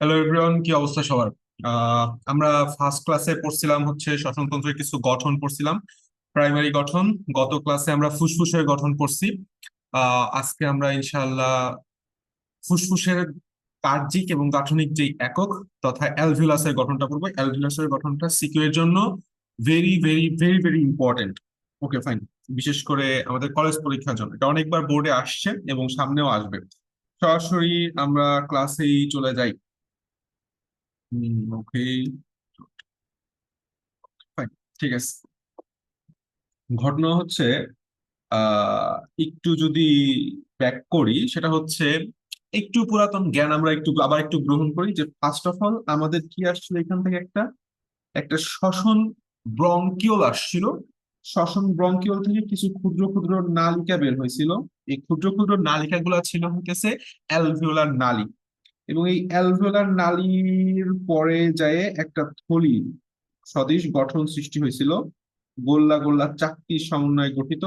Hello everyone কি অবস্থা সবার? আমরা ফার্স্ট ক্লাসে পড়ছিলাম হচ্ছে শ্বসনতন্ত্রের কিছু গঠন পড়ছিলাম প্রাইমারি গঠন। গত ক্লাসে আমরা ফুসফুসের গঠন পড়ছি। আজকে আমরা ইনশাআল্লাহ ফুসফুসের বাহ্যিক এবং গাঠনিক যে একক তথা অ্যালভিউলাসের গঠনটা পড়ব। অ্যালভিউলাসের গঠনটা সিকিউ এর জন্য very very very very important okay fine বিশেষ করে আমাদের কলেজ পরীক্ষার জন্য। এটা অনেকবার বোর্ডে আসছে এবং সামনেও আসবে। সরাসরি আমরা ক্লাসেই চলে যাই। ফাইন ঠিক আছে। ঘটনা হচ্ছে একটু যদি ব্যাক করি, সেটা হচ্ছে, একটু পুরাতন জ্ঞান আমরা একটু, আবার একটু গ্রহণ করি যে ফার্স্ট অফ অল আমাদের কি আসছিল এখান থেকে একটা? একটা শ্বসন ব্রঙ্কিওল আসছিল। শ্বসন ব্রঙ্কিওল থেকে কিছু ক্ষুদ্র ক্ষুদ্র নালিকা বের হয়েছিল। এই ক্ষুদ্র ক্ষুদ্র নালিকা গুলা ছিল হইতেছে, অ্যালভিওলার নালী। এবং এই অ্যালভিওলার নালীর পরে যায় একটা থলি, সদৃশ গঠন সৃষ্টি হয়েছিল। গোল্লা গোল্লা চাকতি সমন্বয়ে গঠিত।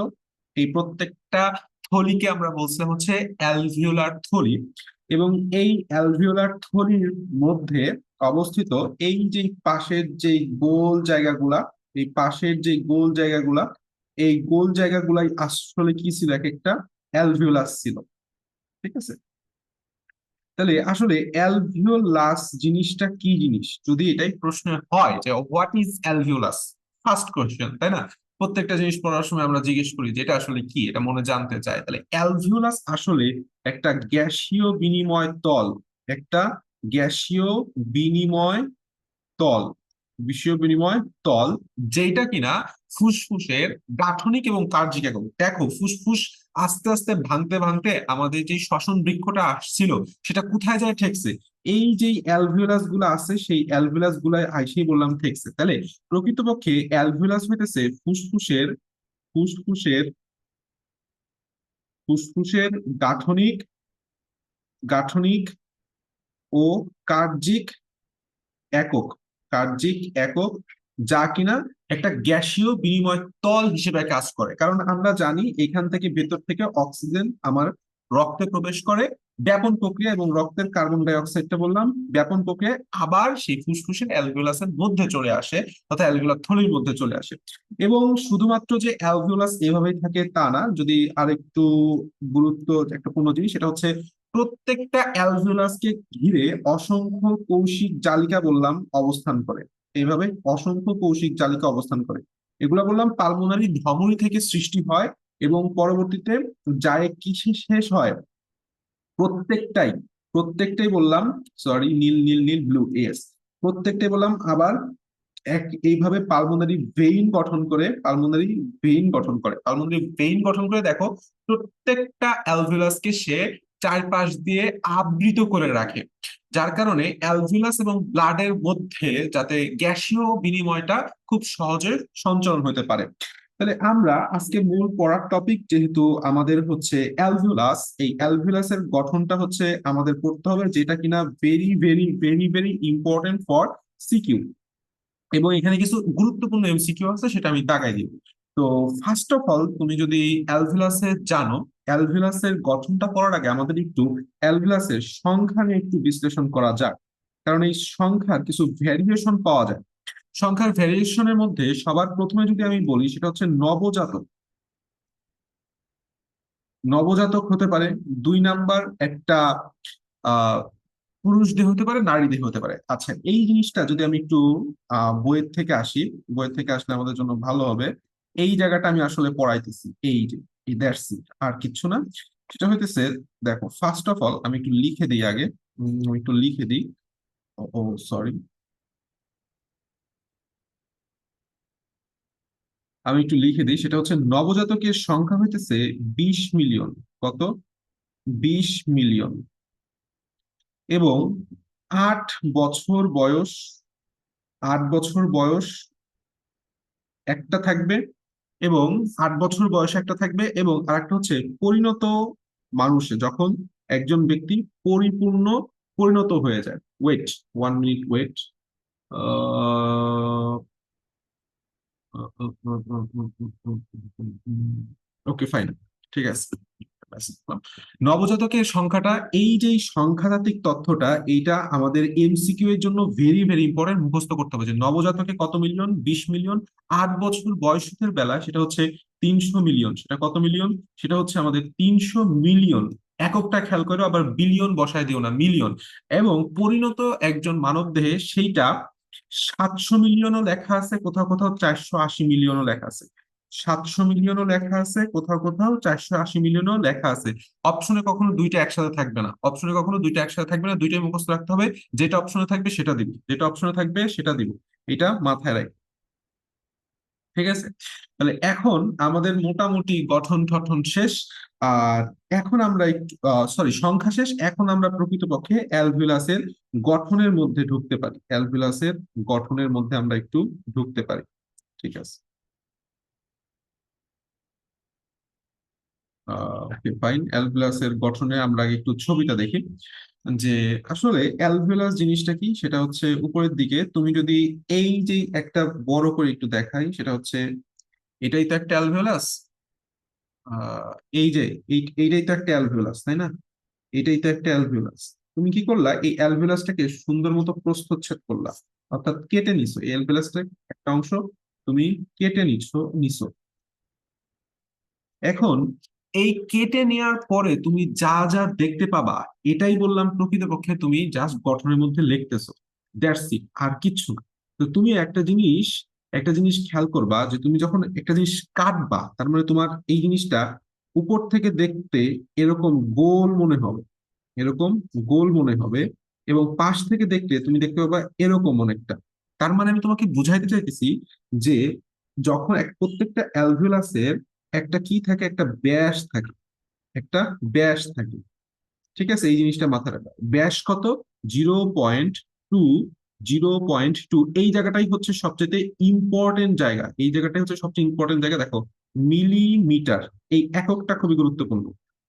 এই প্রত্যেকটা থলিকে আমরা বলছিলাম হচ্ছে অ্যালভিওলার থলি। এবং এই অ্যালভিওলার থলির মধ্যে অবস্থিত এই যে পাশের যে গোল জায়গাগুলা, এই পাশের যে গোল জায়গাগুলা, এই গোল জায়গাগুলাই আসলে কি ছিল? এক একটা অ্যালভিওলাস ছিল। ঠিক আছে? তাহলে আসলে অ্যালভিওলাস জিনিসটা কি জিনিস? যদি এটাই প্রশ্ন হয় যে what is alveolus first question তাই না? প্রত্যেকটা জিনিস পড়ার সময় আমরা জিজ্ঞেস করি যে এটা আসলে কি? এটা মনে জানতে চাই তাহলে অ্যালভিওলাস আসলে একটা গ্যাসীয় বিনিময় তল, একটা গ্যাসীয় বিনিময় তল বিষীয় বিনিময় তল যেটা কিনা ফুসফুসের গাঠনিক এবং কার্যিক একক। দেখো, ফুসফুস আস্তে আস্তে ভাঙতে ভাঙতে আমাদের যে শ্বসন বৃক্ষটা আসছিল, সেটা কোথায় যায় ঠেকছে? এই যে অ্যালভিওলাসগুলো আছে, সেই অ্যালভিওলাস গুলাই আইসেই বললাম ঠেকছে। তাহলে প্রকৃতপক্ষে অ্যালভিওলাস হইতেছে ফুসফুসের ফুসফুসের ফুসফুসের গাঠনিক গাঠনিক ও কার্যিক একক কার্যিক একক যা কিনা একটা গ্যাসীয় বিনিময় তল হিসেবে কাজ করে। কারণ আমরা জানি এখান থেকে ভেতর থেকে অক্সিজেন আমার রক্তে প্রবেশ করে। ব্যাপন প্রক্রিয়া এবং রক্তের কার্বন ডাই অক্সাইডটা বললাম, ব্যাপন প্রক্রিয়া আবার সেই ফুসফুসের অ্যালভিওলাসের মধ্যে চলে আসে তথা অ্যালভিওলার থলির মধ্যে চলে আসে। এবং শুধুমাত্র যে অ্যালভিওলাস এভাবেই থাকে তা না, যদি আরেকটু গুরুত্ব একটা পূর্ণ জিনিস, সেটা হচ্ছে প্রত্যেকটা অ্যালভিওলাসকে ঘিরে অসংখ্য কৌশিক জালিকা বললাম অবস্থান করে। এইভাবে অসংখ্য কৌশিক জালিকা অবস্থান করে। এগুলা বললাম পালমোনারি ধমনী থেকে সৃষ্টি হয় এবং পরবর্তীতে যায় কিসে শেষ হয়? প্রত্যেকটাই প্রত্যেকটাই বললাম সরি নীল নীল নীল ব্লু এস প্রত্যেকটাই বললাম আবার এক, এইভাবে পালমোনারি ভেইন গঠন করে, পালমোনারি ভেইন গঠন করে। পালমোনারি ভেইন গঠন করে দেখো, প্রত্যেকটা অ্যালভিউলাসকে সে চারপাশ দিয়ে আবৃত করে রাখে। যার কারণে অ্যালভিউলাস এবং ব্লাডের মধ্যে যাতে গ্যাসীয় বিনিময়টা খুব সহজে সঞ্চালন হতে পারে। তাহলে আমরা আজকে মূল পড়ার টপিক যেহেতু আমাদের হচ্ছে অ্যালভিউলাস এই অ্যালভিউলাসের গঠনটা হচ্ছে আমাদের পড়তে হবে যেটা কিনা very very very very important for CQ এবং এখানে কিছু গুরুত্বপূর্ণ এমসিকিউ আছে, সেটা আমি দাগাই দিব। তো ফার্স্ট অফ অল তুমি যদি অ্যালভিউলাসের জানো অ্যালভিউলাসের গঠনটা করার আগে আমাদের একটু অ্যালভিউলাসের সংখ্যা নিয়ে একটু বিশ্লেষণ করা যাক। কারণ এই সংখ্যার কিছু ভ্যারিয়েশন পাওয়া যায়। সংখ্যার ভ্যারিয়েশনের মধ্যে সবার প্রথমে যদি আমি বলি, সেটা হচ্ছে নবজাতক। নবজাতক হতে পারে, দুই নাম্বার একটা আহ পুরুষ দেহ হতে পারে, নারী দেহ হতে পারে। আচ্ছা এই জিনিসটা যদি আমি একটু বইয়ের থেকে আসি, বইয়ের থেকে আসলে আমাদের জন্য ভালো হবে। এই জায়গাটা আমি আসলে পড়াইতেছি, এই যে। দ্যাটস ইট, আর কিচ্ছু না। সেটা হইতেছে, দেখো ফার্স্ট অফ অল আমি একটু লিখে দিই আগে। আমি একটু লিখে দিই। ও সরি আমি একটু লিখে দিই, সেটা হচ্ছে, নবজাতকের সংখ্যা হইতেছে বিশ মিলিয়ন। কত? বিশ মিলিয়ন। এবং আট বছর বয়স, আট বছর বয়স একটা থাকবে। এবং ষাট বছর বয়সে একটা থাকবে এবং আরেকটা হচ্ছে পরিণত মানুষে যখন একজন ব্যক্তি পরিপূর্ণ পরিণত হয়ে যায় wait one minute wait okay fine ঠিক আছে নবজাতকের সংখ্যাটা, এই যে সংখ্যাতাত্ত্বিক তথ্যটা, এইটা আমাদের এমসিকিউ এর জন্য ভেরি ভেরি ইম্পর্টেন্ট মুখস্থ করতে হবে। যে নবজাতকে কত মিলিয়ন বিশ মিলিয়ন আট বছর বয়সের বেলা সেটা হচ্ছে তিনশো মিলিয়ন সেটা কত মিলিয়ন সেটা হচ্ছে আমাদের তিনশো মিলিয়ন এককটা খেয়াল করো, আবার বিলিয়ন বসায় দিও না মিলিয়ন এবং পরিণত একজন মানব দেহে সেইটা সাতশো মিলিয়নও লেখা আছে, কোথাও কোথাও চারশো আশি মিলিয়নও লেখা আছে। সাতশো মিলিয়নও লেখা আছে, কোথাও কোথাও চারশো আশি মিলিয়নও লেখা আছে। অপশনে কখনো দুইটা একসাথে থাকবে না। অপশনে কখনো দুইটা একসাথে থাকবে না, দুইটাই মুখস্থ রাখতে হবে। যেটা অপশনে থাকবে সেটা দিব। যেটা অপশনে থাকবে সেটা দিব। এটা মাথায় রাখ ঠিক আছে? তাহলে এখন আমাদের মোটামুটি গঠন ঠঠন শেষ। আর এখন আমরা সরি সংখ্যা শেষ। এখন আমরা প্রকৃতপক্ষে অ্যালভিলাসের গঠনের মধ্যে ঢুকতে পারি। অ্যালভিলাসের গঠনের মধ্যে আমরা একটু ঢুকতে পারি। ঠিক আছে? ফাইন অ্যালভিলাসের গঠনে আমরা একটু ছবিটা দেখি। যে আসলে অ্যালভিলাস জিনিসটা কি? সেটা হচ্ছে উপরের দিকে তুমি যদি এই যে একটা বড় করে একটু দেখাই, সেটা হচ্ছে এটাই তো একটা অ্যালভিলাস। এই যে এইটাই তো একটা অ্যালভিলাস, তাই না? এটাই তো একটা অ্যালভিলাস। তুমি কি করলা? এই অ্যালভিলাসটাকে সুন্দর মতো প্রস্থচ্ছেদ করলা। অর্থাৎ কেটে নিছো। এই অ্যালভিলাসটার একটা অংশ তুমি কেটে নিছো নিছো। এখন এই কেটে নেওয়ার পরে তুমি যা যা দেখতে পাবা, এটাই বললাম প্রকৃতপক্ষে তুমি জাস্ট গঠনের মধ্যে লিখতেছো। দ্যাটস ইট আর কিচ্ছু না। তো তুমি একটা জিনিস একটা জিনিস খেয়াল করবা যে তুমি যখন একটা জিনিস কাটবা, তার মানে তোমার এই জিনিসটা উপর থেকে দেখতে এরকম গোল মনে হবে, এরকম গোল মনে হবে এবং পাশ থেকে দেখতে তুমি দেখতে পাবা এরকম অনেকটা। তার মানে আমি তোমাকে বুঝাইতে চাইতেছি যে যখন এক প্রত্যেকটা অ্যালভিউলাসের একটা কি থাকে? একটা ব্যাস থাকে। একটা ব্যাস থাকে। ঠিক আছে? এই জিনিসটা মাথায় রাখা ব্যাস কত? Zero point two, zero point two. এই জায়গাটাই হচ্ছে সবচেয়ে ইম্পর্টেন্ট জায়গা। এই জায়গাটাই হচ্ছে সবচেয়ে ইম্পর্টেন্ট জায়গা। দেখো মিলিমিটার এই এককটা খুবই গুরুত্বপূর্ণ।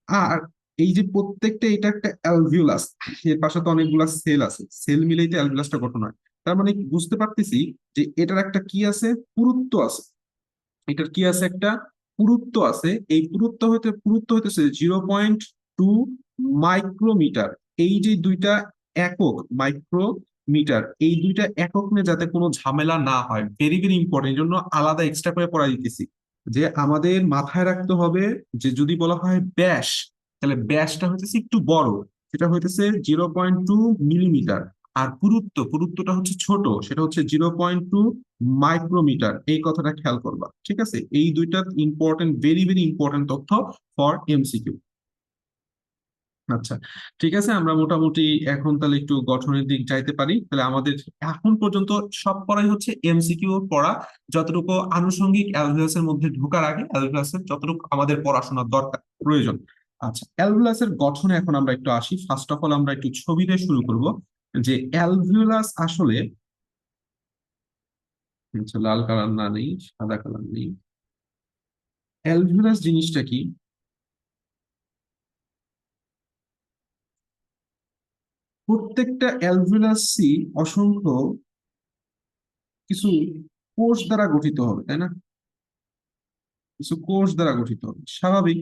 আর এই যে প্রত্যেকটা, এটা একটা অ্যালভিউলাস এর পাশে তো অনেকগুলা সেল আছে। সেল মিলেই তো অ্যালভিউলাসটা গঠন হয়। তার মানে বুঝতে পারতেছি যে এটার একটা কি আছে? পুরুত্ব আছে। এটার কি আছে? একটা পুরুত্ব আছে, এই পুরুত্ব হইতে, পুরুত্ব হইতেছে জিরো পয়েন্ট টু মাইক্রোমিটার এই যে দুইটা একক মাইক্রোমিটার এই দুইটা একক নিয়ে যাতে কোনো ঝামেলা না হয় ভেরি ভেরি ইম্পর্টেন্ট জন্য আলাদা এক্সট্রা করে পড়া দিতেছি। যে আমাদের মাথায় রাখতে হবে যে যদি বলা হয় ব্যাস, তাহলে ব্যাসটা হইতেছে একটু বড়, সেটা হইতেছে জিরো পয়েন্ট টু মিলিমিটার আর পুরুত্ব, পুরুত্বটা হচ্ছে ছোট, সেটা হচ্ছে জিরো পয়েন্ট টু মাইক্রোমিটার, এই কথাটা খেয়াল করবা, ঠিক আছে? এই দুইটা ইম্পর্টেন্ট ভেরি ভেরি ইম্পর্টেন্ট তথ্য ফর এমসিকিউ আচ্ছা ঠিক আছে? আমরা মোটামুটি এখন তাহলে একটু গঠনের দিক যাইতে পারি, তাহলে আমাদের এখন পর্যন্ত সব পড়াই হচ্ছে এমসিকিউ পড়া, যতটুকু আনুষঙ্গিক অ্যালভিলাসের মধ্যে ঢোকার আগে অ্যালভিলাসের যতটুকু আমাদের পড়াশোনার দরকার, প্রয়োজন। আচ্ছা অ্যালভিলাসের গঠনে এখন আমরা একটু আসি ফার্স্ট অফ অল আমরা একটু ছবি দিয়ে শুরু করব যে অ্যালভিউলাস আসলে লাল কালার না নেই, সাদা কালার নেই। অ্যালভিউলাস জিনিসটা কি? প্রত্যেকটা অ্যালভিউলাসই অসংখ্য কিছু কোষ দ্বারা গঠিত হবে, তাই না? কিছু কোষ দ্বারা গঠিত হবে। স্বাভাবিক,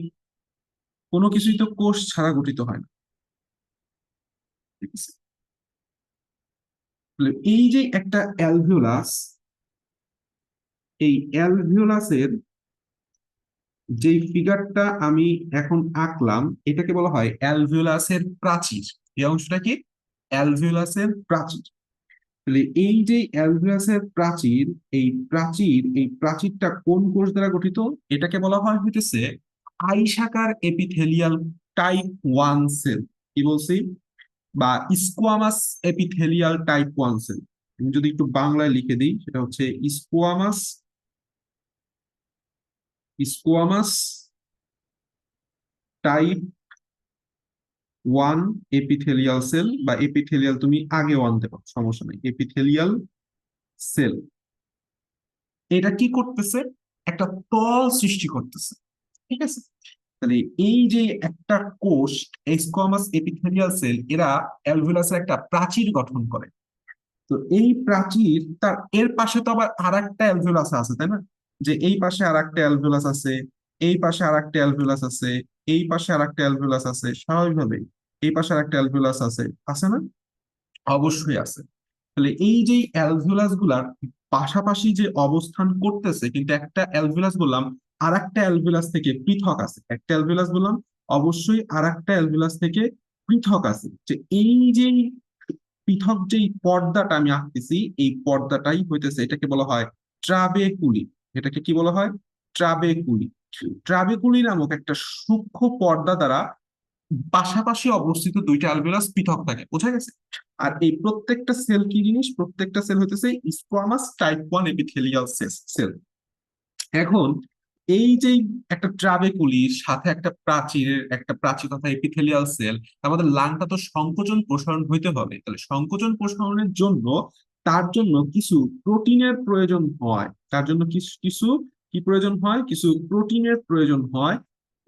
কোনো কিছুই তো কোষ ছাড়া গঠিত হয় না। ঠিক এই যে একটা অ্যালভিওলাস, এই অ্যালভিওলাসের যে ফিগারটা আমি এখন আঁকলাম, এটাকে বলা হয় অ্যালভিওলাসের প্রাচীর। এই অংশটা কি? অ্যালভিওলাসের প্রাচীর। তাহলে এই যে অ্যালভিওলাসের প্রাচীর, এই প্রাচীর, এই প্রাচীরটা কোন কোষ দ্বারা গঠিত? এটাকে বলা হয় হইতেছে আইসাকার এপিথেলিয়াল টাইপ ওয়ান সেল। কি বলছি? বা squamous epithelial type one cell আমি যদি একটু বাংলায় লিখে দিই, সেটা হচ্ছে squamous squamous type one epithelial cell বা এপিথেলিয়াল তুমি আগে ওয়ান পারো, সমস্যা নেই। এপিথেলিয়াল সেল এটা কি করতেছে? একটা তল সৃষ্টি করতেছে। ঠিক আছে? তাহলে এই যে একটা কোষ এপিথেলিয়াল সেল এরা একটা প্রাচীর গঠন করে। তো এই প্রাচীর, তার, এর পাশে তো আবার আর একটা অ্যালভিউলাস আছে, তাই না? যে এই পাশে আর একটা অ্যালভিউলাস আছে, এই পাশে আর একটা আছে, এই পাশে আর একটা অ্যালভিওলাস আছে, স্বাভাবিকভাবেই এই পাশে আর একটা অ্যালভিওলাস আছে আছে না? অবশ্যই আছে। তাহলে এই যে অ্যালভিওলাসগুলার পাশাপাশি যে অবস্থান করতেছে, কিন্তু একটা অ্যালভিওলাস বললাম আর একটা অ্যালভিওলাস থেকে পৃথক আছে। একটা অ্যালভিওলাস বললাম, অবশ্যই আর একটা অ্যালভিওলাস থেকে পৃথক আছে। যে এই যে পৃথক যেই পর্দাটা আমি আঁকতেছি, এই পর্দাটাই হইতেছে এটাকে বলা হয় ট্রাবেকুলি এটাকে কি বলা হয়? ট্রাবেকুলি ট্রাবেকুলি নামক একটা সূক্ষ্ম পর্দা দ্বারা পাশাপাশি অবস্থিত দুইটা অ্যালভিওলাস পৃথক থাকে। বোঝা গেছে? আর এই প্রত্যেকটা সেল কি জিনিস? প্রত্যেকটা সেল হইতেছে squamous type one epithelial cell এখন এই যে একটা ট্রাবেকুলির সাথে একটা প্রাচীরের একটা প্রাচীর তথা এপিথেলিয়াল সেল আমাদের লাংটা তো সংকোচন প্রসারণ হইতে হবে। তাহলে সংকোচন প্রসারণের জন্য, তার জন্য কিছু প্রোটিনের প্রয়োজন হয়। তার জন্য কিছু কিছু কি প্রয়োজন হয়? কিছু প্রোটিনের প্রয়োজন হয়।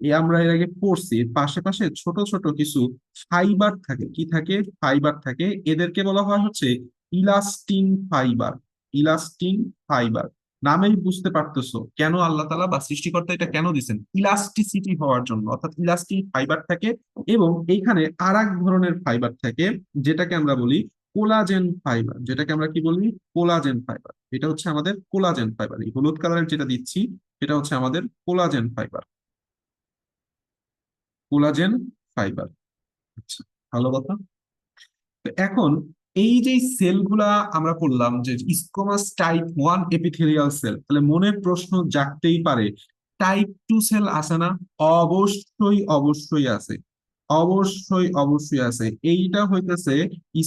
এ আমরা এর আগে পড়ছি পাশে পাশে ছোট ছোট কিছু ফাইবার থাকে। কি থাকে? ফাইবার থাকে। এদেরকে বলা হয় হচ্ছে ইলাস্টিন ফাইবার ইলাস্টিন ফাইবার নামেই বুঝতে পারতেছো কেন আল্লাহ তালা বা সৃষ্টিকর্তা এটা কেন দিচ্ছেন ইলাস্টিসিটি হওয়ার জন্য, অর্থাৎ ইলাস্টিক ফাইবার থাকে এবং এইখানে আর ধরনের ফাইবার থাকে, যেটাকে আমরা বলি কোলাজেন ফাইবার যেটাকে আমরা কি বলি? কোলাজেন ফাইবার এটা হচ্ছে আমাদের কোলাজেন ফাইবার এই হলুদ কালারের যেটা দিচ্ছি এটা হচ্ছে আমাদের কোলাজেন ফাইবার কোলাজেন ফাইবার আচ্ছা ভালো কথা। তো এখন এই যে সেলগুলা আমরা পড়লাম যে squamous type one epithelial cell তাহলে মনে প্রশ্ন জাগতেই পারে টাইপ টু সেল আছে না? অবশ্যই অবশ্যই আছে। অবশ্যই অবশ্যই আছে। এইটা হইতেছে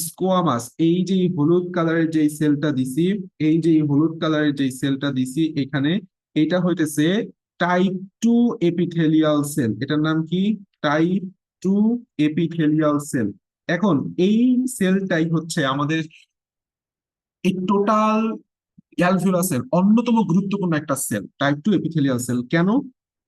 স্কোয়ামাস এই যে হলুদ কালারের যে সেলটা দিছি, এই যে হলুদ কালারের যে সেলটা দিছি এখানে, এটা হইতেছে টাইপ টু এপিথেলিয়াল সেল এটার নাম কি? টাইপ টু এপিথেলিয়াল সেল এখন এই সেলটাই হচ্ছে আমাদের এই টোটাল অ্যালভিওলাস সেল অন্যতম গুরুত্বপূর্ণ একটা cell type two epithelial cell কেন?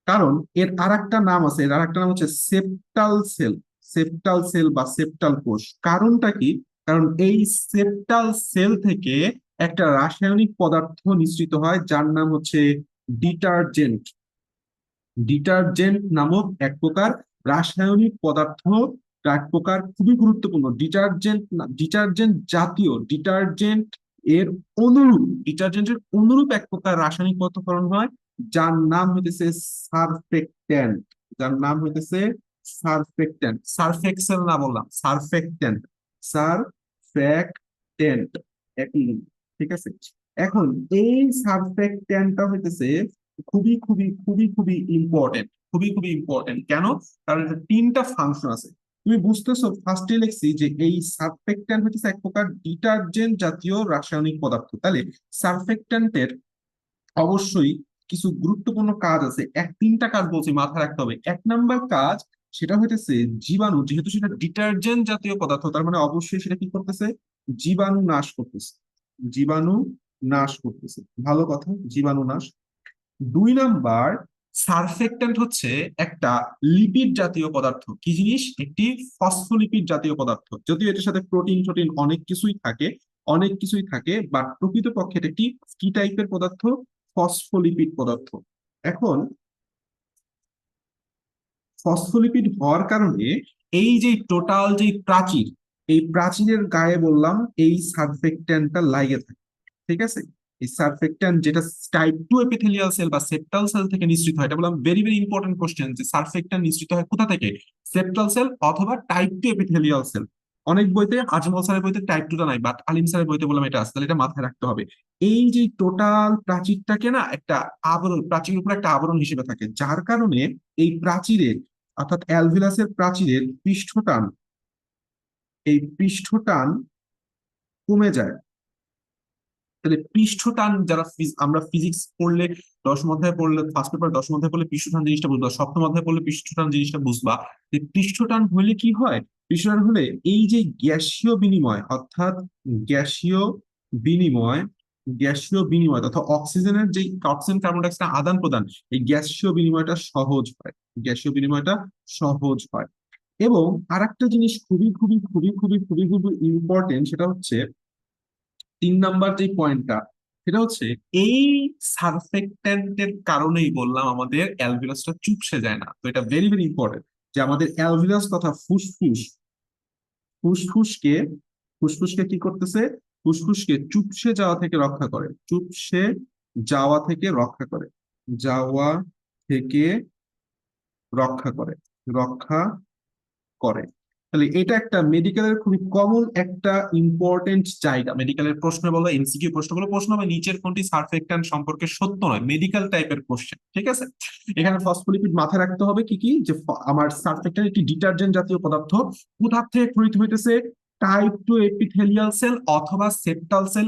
কারণ এর আর একটা নাম আছে, এর আর একটা নাম হচ্ছে সেপ্টাল সেল সেপ্টাল সেল বা সেপ্টাল কোষ। কারণটা কি? কারণ এই সেপ্টাল সেল থেকে একটা রাসায়নিক পদার্থ নিঃসৃত হয়, যার নাম হচ্ছে ডিটারজেন্ট ডিটারজেন্ট নামক এক প্রকার রাসায়নিক পদার্থ এক প্রকার খুবই গুরুত্বপূর্ণ। ডিটারজেন্ট ডিটারজেন্ট জাতীয়, ডিটারজেন্ট এর অনুরূপ ডিটারজেন্টের অনুরূপ এক প্রকার রাসায়নিক পদার্থকরণ হয়, যার নাম হইতেছে সারফেক্ট্যান্ট। যার নাম হইতেছে সারফেক্ট্যান্ট। সারফেক্সেল না বললাম, সারফেক্ট্যান্ট। সারফেক্ট্যান্ট। একই ঠিক আছে? এখন এই সারফেক্ট্যান্টটা হইতেছে খুবই খুবই খুবই খুবই ইম্পর্টেন্ট খুবই খুবই ইম্পর্টেন্ট কেন? কারণ এটা তিনটা ফাংশন আছে। তুমি বুঝতেছো ফার্স্টে লিখছি যে এই সারফেক্ট্যান্ট হচ্ছে এক প্রকার ডিটারজেন্ট জাতীয় রাসায়নিক পদার্থ। তাহলে সারফেক্ট্যান্টের অবশ্যই কিছু গুরুত্বপূর্ণ কাজ আছে। এক তিনটা কাজ বলছি, মাথায় রাখতে হবে। এক নাম্বার কাজ সেটা হইতেছে জীবাণু, যেহেতু সেটা ডিটারজেন্ট জাতীয় পদার্থ, তার মানে অবশ্যই সেটা কি করতেছে? জীবাণু নাশ করতেছে। জীবাণু নাশ করতেছে। ভালো কথা, জীবাণু নাশ। দুই নাম্বার সারফেক্ট্যান্ট হচ্ছে একটা লিপিড জাতীয় পদার্থ। কি জিনিস? একটি ফসফোলিপিড জাতীয় পদার্থ। যদিও এটার সাথে প্রোটিন টোটিন অনেক কিছুই থাকে, অনেক কিছুই থাকে বাট প্রকৃতপক্ষে এটা একটি কি টাইপের পদার্থ ফসফোলিপিড পদার্থ। এখন ফসফোলিপিড হওয়ার কারণে এই যে টোটাল যে প্রাচীর, এই প্রাচীরের গায়ে বললাম, এই সারফেক্ট্যান্টটা লাগে থাকে। ঠিক আছে? এই সারফেক্ট্যান্ট যেটা টাইপ টু এপিথেলিয়াল সেল বা সেপ্টাল সেল থেকে নিঃসৃত হয়, এটা বললাম ভেরি ভেরি ইম্পর্টেন্ট কোশ্চেন যে সারফেক্ট্যান্ট নিঃসৃত হয় কোথা থেকে? সেপ্টাল সেল অথবা টাইপ টু এপিথেলিয়াল সেল অনেক বইতে, আজমল স্যারের বইতে টাইপ টুটা নাই বাট আলিম স্যারের বইতে বললাম এটা আছে এটা মাথায় রাখতে হবে। এই যে টোটাল প্রাচীরটাকে না একটা আবরণ, প্রাচীরের উপর একটা আবরণ হিসেবে থাকে, যার কারণে এই প্রাচীরের, অর্থাৎ অ্যালভিলাসের প্রাচীরের পৃষ্ঠটান, এই পৃষ্ঠটান কমে যায়। তাহলে পৃষ্ঠটান যারা আমরা ফিজিক্স পড়লে দশম অধ্যায় পড়লে ফার্স্ট পেপার দশম অধ্যায় পড়লে পৃষ্ঠটান জিনিসটা বুঝবা, সপ্তম অধ্যায় পড়লে পৃষ্ঠটান জিনিসটা বুঝবা। যে পৃষ্ঠটান হলে কি হয়? পৃষ্ঠটান হলে এই যে গ্যাসীয় বিনিময়, অর্থাৎ গ্যাসীয় বিনিময় গ্যাসীয় বিনিময়, তথা অক্সিজেনের যে অক্সিজেন কার্বন ডাইঅক্সাইড আদান প্রদান, এই গ্যাসীয় বিনিময়টা সহজ হয়। গ্যাসীয় বিনিময়টা সহজ হয়। এবং আর একটা জিনিস খুবই খুবই খুবই খুবই খুবই খুবই ইম্পর্টেন্ট সেটা হচ্ছে তিন নাম্বার যে পয়েন্টটা সেটা হচ্ছে এই সারফেক্ট্যান্টের কারণেই বললাম আমাদের অ্যালভিলাসটা চুপসে যায় না। তো এটা ভেরি ভেরি ইম্পর্টেন্ট যে আমাদের অ্যালভিলাস তথা ফুসফুস, ফুসফুসকে ফুসফুসকে কি করতেছে? ফুসফুসকে চুপসে যাওয়া থেকে রক্ষা করে, চুপসে যাওয়া থেকে রক্ষা করে, যাওয়া থেকে রক্ষা করে রক্ষা করে। তাহলে এটা একটা মেডিকেলের খুবই কমন একটা ইম্পর্টেন্ট জায়গা। মেডিকেলের প্রশ্ন বলো এমসিকিউ প্রশ্নগুলো প্রশ্ন হবে নিচের কোনটি সারফেক্ট্যান্ট সম্পর্কে সত্য নয় মেডিকেল টাইপের কোশ্চেন ঠিক আছে? এখানে ফসফোলিপিড মাথায় রাখতে হবে কি কি? যে আমার সারফেক্ট্যান্ট একটি ডিটারজেন্ট জাতীয় পদার্থ, কোথা থেকে তৈরি হইতেছে? টাইপ টু এপিথেলিয়াল সেল অথবা সেপ্টাল সেল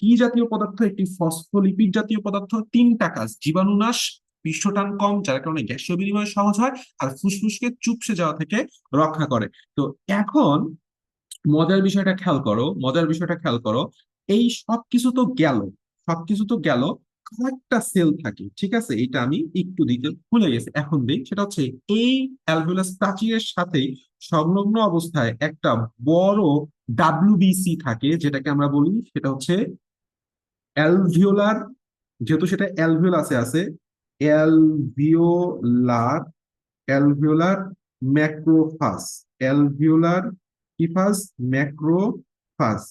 কি জাতীয় পদার্থ? একটি ফসফোলিপিড জাতীয় পদার্থ, তিনটা কাজ, জীবাণুনাশ পৃষ্ঠটান কম, যার কারণে গ্যাসীয় বিনিময় সহজ হয়, আর ফুসফুসকে চুপসে যাওয়া থেকে রক্ষা করে। তো এখন মজার বিষয়টা খেয়াল করো, মজার বিষয়টা খেয়াল করো, এই সবকিছু তো গেল সবকিছু তো গেল কয়েকটা সেল থাকে, ঠিক আছে? এটা আমি একটু দিতে ভুলে গেছি, এখন দিই, সেটা হচ্ছে এই অ্যালভিওলাস প্রাচীরের সাথে সংলগ্ন অবস্থায় একটা বড় ডাব্লিউবিসি থাকে, যেটাকে আমরা বলি, সেটা হচ্ছে অ্যালভিওলার, যেহেতু সেটা অ্যালভিওলাসে আছে অ্যালভিওলার অ্যালভিওলার ম্যাক্রোফাস, অ্যালভিওলার কি ফাস ম্যাক্রোফাস।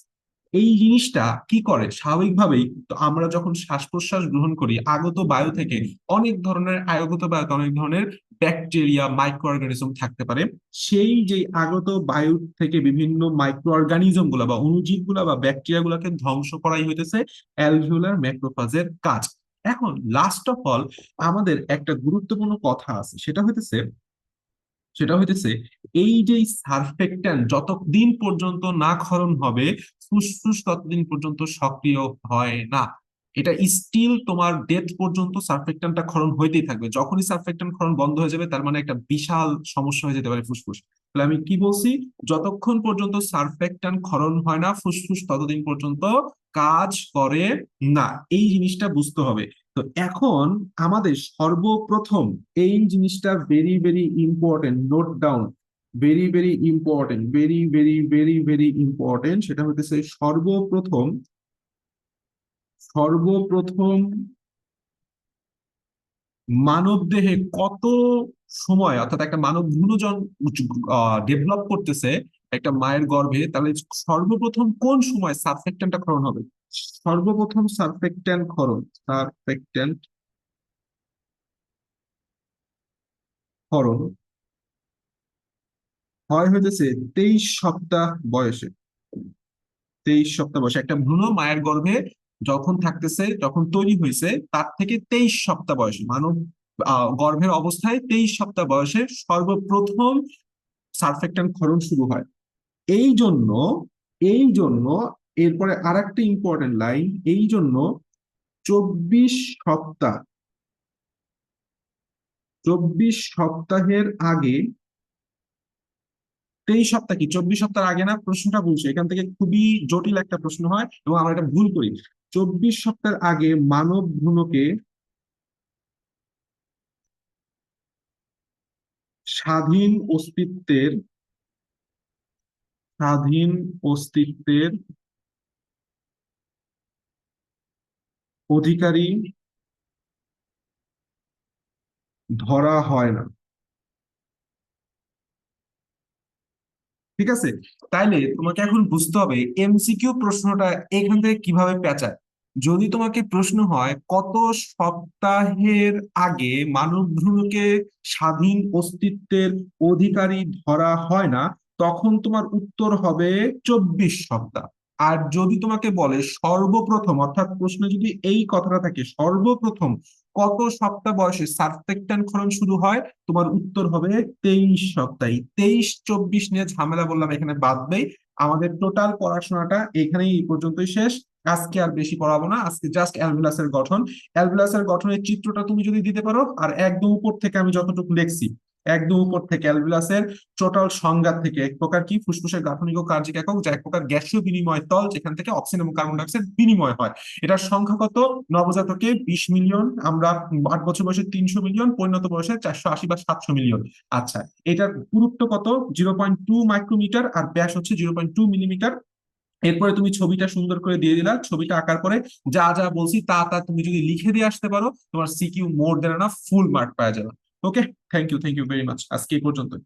এই জিনিসটা কি করে? স্বাভাবিকভাবেই তো আমরা যখন শ্বাস প্রশ্বাস গ্রহণ করি, আগত বায়ু থেকে অনেক ধরনের আগত বায়ুতে অনেক ধরনের ব্যাকটেরিয়া মাইক্রো অর্গানিজম থাকতে পারে। সেই যে আগত বায়ু থেকে বিভিন্ন মাইক্রো অর্গানিজমগুলা বা অণুজীবগুলা বা ব্যাকটেরিয়া গুলাকে ধ্বংস করাই হইতেছে অ্যালভিওলার ম্যাক্রোফাজের কাজ। এখন লাস্ট অফ অল আমাদের একটা গুরুত্বপূর্ণ কথা আছে, সেটা হইতেছে সেটা হইতেছে এই যে সারফেক্ট্যান্ট যতদিন পর্যন্ত না ক্ষরণ হবে, ফুসফুস ততদিন পর্যন্ত সক্রিয় হয় না। এটা স্টিল তোমার ডেথ পর্যন্ত সারফেক্ট্যান্টটা ক্ষরণ হইতেই থাকবে। যখনই সারফেক্ট্যান্ট ক্ষরণ বন্ধ হয়ে যাবে, তার মানে একটা বিশাল সমস্যা হয়ে যেতে পারে ফুসফুস। তাহলে আমি কি বলছি? যতক্ষণ পর্যন্ত সারফেক্ট্যান্ট ক্ষরণ হয় না, ফুসফুস ততদিন পর্যন্ত কাজ করে না, এই জিনিসটা বুঝতে হবে। তো এখন আমাদের সর্বপ্রথম এই জিনিসটা very very important note down very very important very very very very important সেটা হতেছে সর্বপ্রথম সর্বপ্রথম মানব দেহে কত সময়, অর্থাৎ একটা মানব ভ্রূণজন ডেভেলপ করতেছে একটা মায়ের গর্ভে তাহলে সর্বপ্রথম কোন সময় সাবসেক্টেন্টটা ক্ষরণ হবে? সর্বপ্রথম সারফেক্ট্যান্ট ক্ষরণ সারফেক্ট্যান্ট ক্ষরণ হয় হইতেছে তেইশ সপ্তাহ বয়সে। তেইশ সপ্তাহ বয়সে। একটা ভ্রূণ মায়ের গর্ভে যখন থাকতেছে, যখন তৈরি হয়েছে তার থেকে তেইশ সপ্তাহ বয়সে। মানব গর্ভের অবস্থায় তেইশ সপ্তাহ বয়সে সর্বপ্রথম সারফেক্ট্যান্ট ক্ষরণ শুরু হয়। এই জন্য এই জন্য এরপরে আর একটা ইম্পর্টেন্ট লাইন এই জন্য চব্বিশ সপ্তাহ, চব্বিশ সপ্তাহের আগে, তেইশ সপ্তাহ কি? চব্বিশ সপ্তাহ আগে না? প্রশ্নটা বলছে এখান থেকে খুবই জটিল একটা প্রশ্ন হয় এবং আমরা এটা ভুল করি। চব্বিশ সপ্তাহের আগে মানব ভ্রূণকে স্বাধীন অস্তিত্বের স্বাধীন অস্তিত্বের অধিকারী ধরা হয় না। ঠিক আছে? তাইলে তোমাকে এখন বুঝতে হবে, এমসিকিউ প্রশ্নটা এখান থেকে কীভাবে পেঁচায়? যদি তোমাকে প্রশ্ন হয়, কত সপ্তাহের আগে মানব ভ্রূণকে স্বাধীন অস্তিত্বের অধিকারী ধরা হয় না? তখন তোমার উত্তর হবে চব্বিশ সপ্তাহ আর যদি তোমাকে বলে সর্বপ্রথম, অর্থাৎ প্রশ্নে যদি এই কথাটা থাকে, সর্বপ্রথম কত সপ্তাহ বয়সে সারফেক্ট্যান্ট ক্ষরণ শুরু হয়? তোমার উত্তর হবে তেইশ সপ্তাহে। তেইশ চব্বিশ নিয়ে ঝামেলা বললাম এখানে বাদ আমাদের টোটাল পড়াশোনাটা এখানেই এই পর্যন্তই শেষ। আজকে আর বেশি পড়াবো না। আজকে জাস্ট অ্যালভিলাসের গঠন। অ্যালভিলাসের গঠনের চিত্রটা তুমি যদি দিতে পারো, আর একদম উপর থেকে আমি যতটুকু লিখছি একদম উপর থেকে অ্যালভিওলাসের টোটাল সংজ্ঞা থেকে। এক প্রকার কি? ফুসফুসের গাঠনিক ও কার্যিক একক, যা এক প্রকার গ্যাসীয় বিনিময় তল, যেখান থেকে অক্সিজেন এবং কার্বন ডাইঅক্সাইড বিনিময় হয়। এটার সংখ্যাগত নবজাতকে বিশ মিলিয়ন আমরা আট বছর বয়সে তিনশো মিলিয়ন পরিণত বয়সে চারশো আশি বা সাতশো মিলিয়ন আচ্ছা এটার গুরুত্ব কত? জিরো পয়েন্ট টু মাইক্রোমিটার আর ব্যাস হচ্ছে জিরো পয়েন্ট টু মিলিমিটার এরপরে তুমি ছবিটা সুন্দর করে দিয়ে দিলা। ছবিটা আঁকার পরে যা যা বলছি তা তা তুমি যদি লিখে দিয়ে আসতে পারো, তোমার সিকিউ মোর দেন না ফুল মার্ক পাওয়া যাবে। Okay thank you thank you very much আজকে এই পর্যন্তই